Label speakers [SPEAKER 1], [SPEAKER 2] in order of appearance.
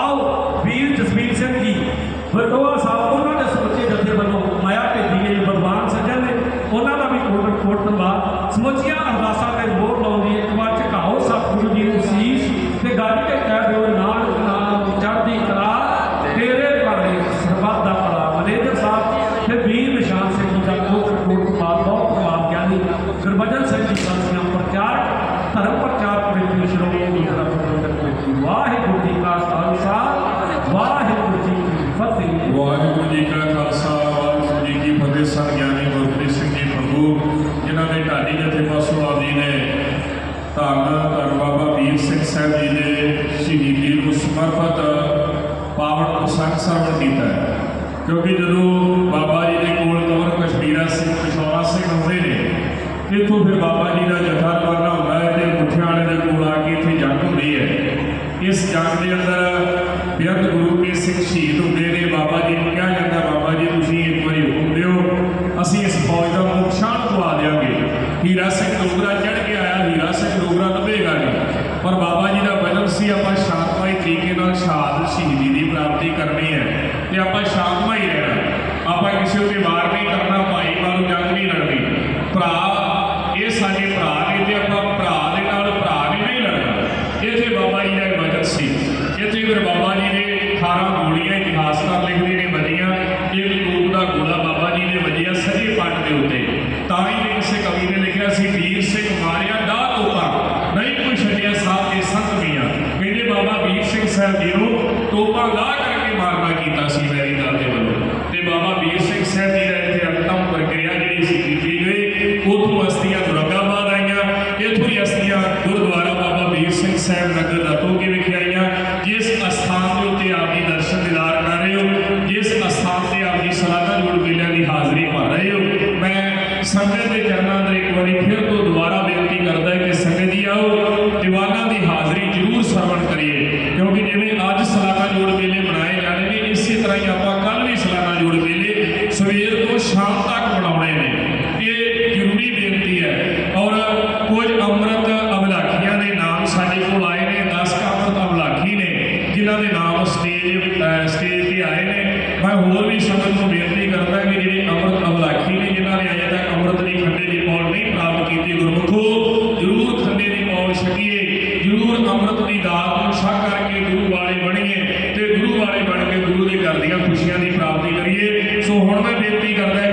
[SPEAKER 1] ਆਓ ਵੀਰ ਜਸਵੀਰ ਸਿੰਘ ਜੀ ਬਰਦੋਆ ਸਾਹਿਬ, ਉਹਨਾਂ ਦੇ ਸਮੁੱਚੇ ਜਥੇ ਵੱਲੋਂ ਮਾਇਆ ਭੇਜੀ ਗਈ ਬਲਵਾਨ ਸੱਜਣ ਨੇ। ਉਹਨਾਂ ਦਾ ਵੀ ਕੋਟ ਕੋਟ ਧੰਨਵਾਦ ਸਮੁੱਚੀਆਂ ਅਰਦਾਸਾਂ ਤੇ ਮੋਹਰ ਲਾਉਂਦੀ ਇੱਕ ਵਾਰ ਝੁਕਾਓ ਸਤਿਗੁਰੂ ਜੀ ਨੂੰ ਸੀਸ ਤੇ ਗੱਜ ਕੇ ਕਹਿ ਦਿਓ ਨਾਨਕ ਨਾਮ ਚੜ੍ਹਦੀ ਕਲਾ ਤੇਰੇ ਭਾਣੇ ਸਰਬੱਤ ਦਾ ਭਲਾ ਮੈਨੇਜਰ ਸਾਹਿਬ ਤੇ ਵੀਰ ਨਿਸ਼ਾਨ ਸਿੰਘ ਜੀ ਦਾ ਕੋਟ ਕੋਟ ਧੰਨਵਾਦ ਬਹੁਤ ਧੰਨਵਾਦ ਗਿਆਨੀ ਗੁਰਬਚਨ ਸਿੰਘ ਜੀ ਸਾਥੀਆਂ ਪ੍ਰਚਾਰ ਧਰਮ ਪ੍ਰਚਾਰ ਕਮੇਟੀ ਸ਼੍ਰੋਮਣੀ ਗੁਰਦੁਆਰਾ ਪ੍ਰਬੰਧਕ ਕਮੇਟੀ ਵਾਹਿਗੁਰੂ ਜੀ ਕਾ ਖਾਲਸਾ ਵਾਹਿਗੁਰੂ ਜੀ ਕੀ ਫਤਿਹ
[SPEAKER 2] ਵਾਹਿਗੁਰੂ ਜੀ ਕਾ ਖਾਲਸਾ ਵਾਹਿਗੁਰੂ ਜੀ ਕੀ ਫਤਿਹ ਸਰ ਗਿਆਨੀ ਗੁਰਪ੍ਰੀਤ ਸਿੰਘ ਜੀ ਪ੍ਰਭੂ ਜਿਨ੍ਹਾਂ ਦੇ ਢਾਡੀ ਜਥੇ ਪਾਸੋਂ ਜੀ ਨੇ ਧੰਨ ਬਾਬਾ ਵੀਰ ਸਿੰਘ ਸਾਹਿਬ ਜੀ ਦੇ ਸ਼ਹੀਦੀ ਨੂੰ ਸਮਰਪਿਤ ਪਾਵਨ ਪ੍ਰਸੰਗ ਸਰਵਣ ਕੀਤਾ ਹੈ। ਕਿਉਂਕਿ ਜਦੋਂ ਬਾਬਾ ਜੀ ਦੇ ਕੋਲ ਕਵਰ ਕਸ਼ਮੀਰਾ ਸਿੰਘ ਪਿਸ਼ੌਰਾ ਸਿੰਘ ਹੁੰਦੇ ਨੇ, ਇੱਥੋਂ ਫਿਰ ਬਾਬਾ ਜੀ ਦਾ ਜਥਾ ਰਵਾਨਾ ਹੁੰਦਾ ਹੈ ਤੇ ਮੁੱਠਿਆਂ ਦੇ ਕੋਲ ਆ ਕੇ ਇੱਥੇ ਜੰਗ ਹੁੰਦੀ ਹੈ ਇਸ ਜੰਗ ਦੇ ਅੰਦਰ ਬੇਅੰਤ ਗੁਰੂ ਕੇ ਸਿੰਘ ਸ਼ਹੀਦ ਹੁੰਦੇ ਨੇ ਬਾਬਾ ਜੀ ਨੂੰ ਕਿਹਾ ਜਾਂਦਾ ਬਾਬਾ ਜੀ ਤੁਸੀਂ ਇੱਕ ਵਾਰੀ ਹੁਕਮ ਦਿਓ ਅਸੀਂ ਇਸ ਫੌਜ ਦਾ ਮੁਖ ਸ਼ਾਨ ਦਵਾ ਦਿਆਂਗੇ ਹੀਰਾ ਸਿੰਘ ਡੋਗਰਾ ਚੜ ਕੇ ਆਇਆ ਹੀਰਾ ਸਿੰਘ ਡੋਗਰਾ ਲੱਭੇਗਾ ਨਹੀਂ ਪਰ ਬਾਬਾ ਜੀ ਦਾ ਵਚਨ ਸੀ ਆਪਾਂ ਸ਼ਾਂਤਮਈ ਤਰੀਕੇ ਨਾਲ ਸ਼ਹਾਦਤ ਸ਼ਹੀਦੀ ਦੀ ਪ੍ਰਾਪਤੀ ਕਰਨੀ ਹੈ ਤੇ ਆਪਾਂ ਸ਼ਾਂਤਮਈ ਰਹਿਣਾ ਆਪਾਂ ਕਿਸੇ ਉੱਤੇ ਵਾਰ ਨਹੀਂ ਕਰਨਾ ਭਾਈ ਵਾਲੂ ਜੰਗ ਨਹੀਂ ਲੜਨੀ ਭਰਾ ਇਹ ਸਾਡੇ ਭਰਾ ਨੇ ਤੇ ਆਪਾਂ ਭਰਾ ਦੇ ਨਾਲ ਭਰਾ ਨੇ ਨਹੀਂ ਲੜਨਾ। ਇੱਥੇ ਬਾਬਾ ਜੀ ਦਾ ਇੱਕ ਵਚਨ ਸੀ। ਇੱਥੇ ਫਿਰ ਬਾਬਾ ਜੀ ਨੇ 18 ਗੋਲੀਆਂ ਇਤਿਹਾਸਕਾਰ ਲਿਖਦੇ ਨੇ ਵੱਜੀਆਂ ਇੱਕ ਕੋਪ ਦਾ ਗੋਲਾ ਬਾਬਾ ਜੀ ਨੇ ਵੱਜਿਆ ਸਜੇ ਪੱਟ ਦੇ ਉੱਤੇ। ਤਾਂ ਹੀ ਕਿਸੇ ਕਵੀ ਨੇ ਲਿਖਿਆ ਸੀ, ਵੀਰ ਸਿੰਘ ਮਾਰਿਆ ਦਾ ਤੋਪਾ ਨਹੀਂ ਕੋਈ ਛੱਡਿਆ ਸਾਥ ਦੇ ਸੰਤ ਮੀਆਂ। ਕਹਿੰਦੇ ਬਾਬਾ ਵੀਰ ਸਿੰਘ ਸਾਹਿਬ ਜੀ ਨੂੰ ਤੋਪਾ ਲਾ ਕਰਕੇ ਮਾਰਨਾ ਕੀਤਾ ਸੀ ਵੈਰੀ ਦਲ ਦੇ ਵੱਲੋਂ। ਤੇ ਬਾਬਾ ਵੀਰ ਸਿੰਘ ਸਾਹਿਬ ਜੀ ਦਾ ਇੱਥੇ ਅਸਥਾਨ ਤੇ ਆਪ ਮੇਲਿਆਂ ਦੀ ਹਾਜ਼ਰੀ ਭਰ ਰਹੇ ਹੋ। ਮੈਂ ਸੰਗਤ ਦੇ ਚਰਨਾਂ ਅੰਦਰ ਇੱਕ ਵਾਰੀ ਫਿਰ ਤੋਂ ਕਰੀਏ ਸੋ ਹੁਣ ਮੈਂ ਬੇਨਤੀ ਕਰਦਾ